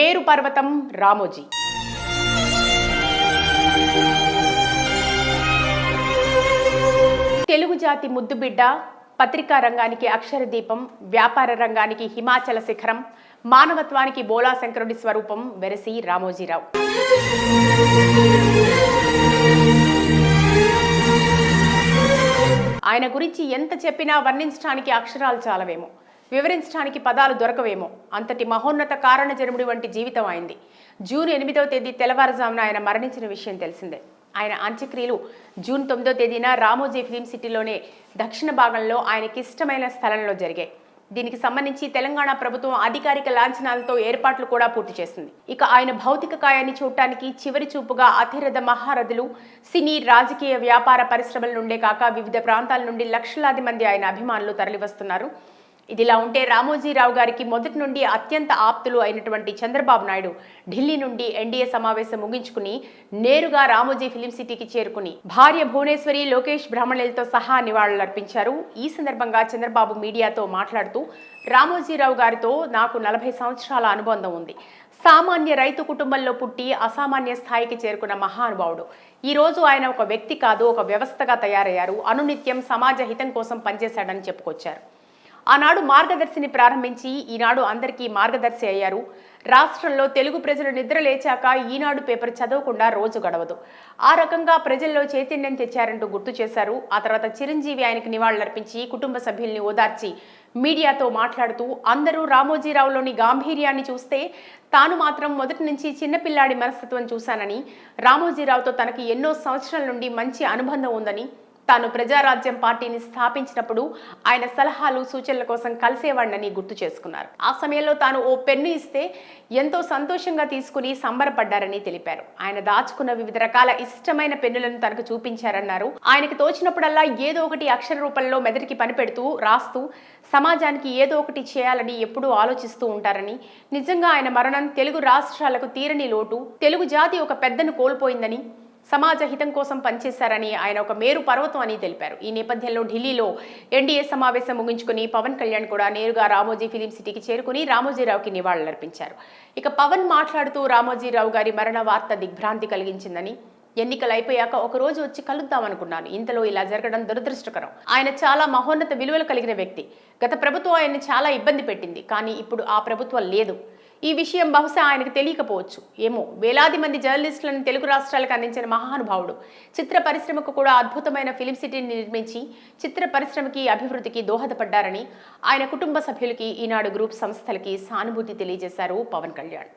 మేరు పర్వతం రామోజీ. తెలుగు జాతి ముద్దుబిడ్డ పత్రికా రంగానికి అక్షర దీపం వ్యాపార రంగానికి హిమాచల శిఖరం మానవత్వానికి బోలా శంకరుడి స్వరూపం వెరసి రామోజీరావు. ఆయన గురించి ఎంత చెప్పినా వర్ణించడానికి అక్షరాలు చాలవేమో. వివరించడానికి పదాలు దొరకవేమో. అంతటి మహోన్నత కారణ జన్ముడి వంటి జీవితం అయింది. జూన్ ఎనిమిదవ తేదీ తెల్లవారుజామున ఆయన మరణించిన విషయం తెలిసిందే. ఆయన అంత్యక్రియలు జూన్ తొమ్మిదో తేదీన రామోజీ ఫిలిం సిటీలోనే దక్షిణ భాగంలో ఆయనకి ఇష్టమైన స్థలంలో జరిగాయి. దీనికి సంబంధించి తెలంగాణ ప్రభుత్వం అధికారిక లాంఛనాలతో ఏర్పాట్లు కూడా పూర్తి చేసింది. ఇక ఆయన భౌతిక కాయాన్ని చూడటానికి చివరి చూపుగా అతిరథ మహారథులు సినీ రాజకీయ వ్యాపార పరిశ్రమల నుండే కాక వివిధ ప్రాంతాల నుండి లక్షలాది మంది ఆయన అభిమానులు తరలివస్తున్నారు. ఇదిలా ఉంటే రామోజీరావు గారికి మొదటి నుండి అత్యంత ఆప్తులు అయినటువంటి చంద్రబాబు నాయుడు ఢిల్లీ నుండి ఎన్డీఏ సమావేశం ముగించుకుని నేరుగా రామోజీ ఫిలిం సిటీకి చేరుకుని భార్య భువనేశ్వరి లోకేష్ బ్రాహ్మణులతో సహా నివాళులర్పించారు. ఈ సందర్భంగా చంద్రబాబు మీడియాతో మాట్లాడుతూ రామోజీరావు గారితో నాకు నలభై సంవత్సరాల అనుబంధం ఉంది. సామాన్య రైతు కుటుంబంలో పుట్టి అసామాన్య స్థాయికి చేరుకున్న మహానుభావుడు. ఈ రోజు ఆయన ఒక వ్యక్తి కాదు ఒక వ్యవస్థగా తయారయ్యారు. అనునిత్యం సమాజ హితం కోసం పనిచేశాడని చెప్పుకొచ్చారు. ఆనాడు మార్గదర్శిని ప్రారంభించి ఈనాడు అందరికీ మార్గదర్శి అయ్యారు. రాష్ట్రంలో తెలుగు ప్రజలు నిద్ర లేచాక ఈనాడు పేపర్ చదవకుండా రోజు గడవదు. ఆ రకంగా ప్రజల్లో చైతన్యం తెచ్చారంటూ గుర్తు చేశారు. ఆ తర్వాత చిరంజీవి ఆయనకు నివాళులర్పించి కుటుంబ సభ్యుల్ని ఓదార్చి మీడియాతో మాట్లాడుతూ అందరూ రామోజీరావులోని గాంభీర్యాన్ని చూస్తే తాను మాత్రం మొదటి నుంచి చిన్నపిల్లాడి మనస్తత్వం చూశానని రామోజీరావుతో తనకి ఎన్నో సంవత్సరాల నుండి మంచి అనుబంధం ఉందని తాను ప్రజారాజ్యం పార్టీని స్థాపించినప్పుడు ఆయన సలహాలు సూచనల కోసం కలిసేవాడినని గుర్తు చేసుకున్నారు. ఆ సమయంలో తాను ఓ పెన్ను ఇస్తే ఎంతో సంతోషంగా తీసుకుని సంబరపడ్డారని తెలిపారు. ఆయన దాచుకున్న వివిధ రకాల ఇష్టమైన పెన్నులను తనకు చూపించారన్నారు. ఆయనకు తోచినప్పుడల్లా ఏదో ఒకటి అక్షర రూపంలో మెదడికి పనిపెడుతూ రాస్తూ సమాజానికి ఏదో ఒకటి చేయాలని ఎప్పుడూ ఆలోచిస్తూ ఉంటారని నిజంగా ఆయన మరణం తెలుగు రాష్ట్రాలకు తీరని లోటు తెలుగు జాతి ఒక పెద్దను కోల్పోయిందని సమాజ హితం కోసం పనిచేశారని ఆయన ఒక మేరు పర్వతం అని తెలిపారు. ఈ నేపథ్యంలో ఢిల్లీలో ఎన్డీఏ సమావేశం ముగించుకుని పవన్ కళ్యాణ్ కూడా నేరుగా రామోజీ ఫిలిం సిటీకి చేరుకుని రామోజీరావుకి నివాళులర్పించారు. ఇక పవన్ మాట్లాడుతూ రామోజీరావు గారి మరణ వార్త దిగ్భ్రాంతి కలిగించిందని ఎన్నికలు అయిపోయాక ఒక రోజు వచ్చి కలుద్దాం అనుకున్నాను. ఇంతలో ఇలా జరగడం దురదృష్టకరం. ఆయన చాలా మహోన్నత విలువలు కలిగిన వ్యక్తి. గత ప్రభుత్వం ఆయన్ని చాలా ఇబ్బంది పెట్టింది. కానీ ఇప్పుడు ఆ ప్రభుత్వం లేదు. ఈ విషయం బహుశా ఆయనకు తెలియకపోవచ్చు. ఏమో వేలాది మంది జర్నలిస్టులను తెలుగు రాష్ట్రాలకు అందించిన మహానుభావుడు. చిత్ర పరిశ్రమకు కూడా అద్భుతమైన ఫిలిం సిటీని నిర్మించి చిత్ర పరిశ్రమకి అభివృద్ధికి దోహదపడ్డారని ఆయన కుటుంబ సభ్యులకి ఈనాడు గ్రూప్ సంస్థలకి సానుభూతి తెలియజేశారు పవన్ కళ్యాణ్.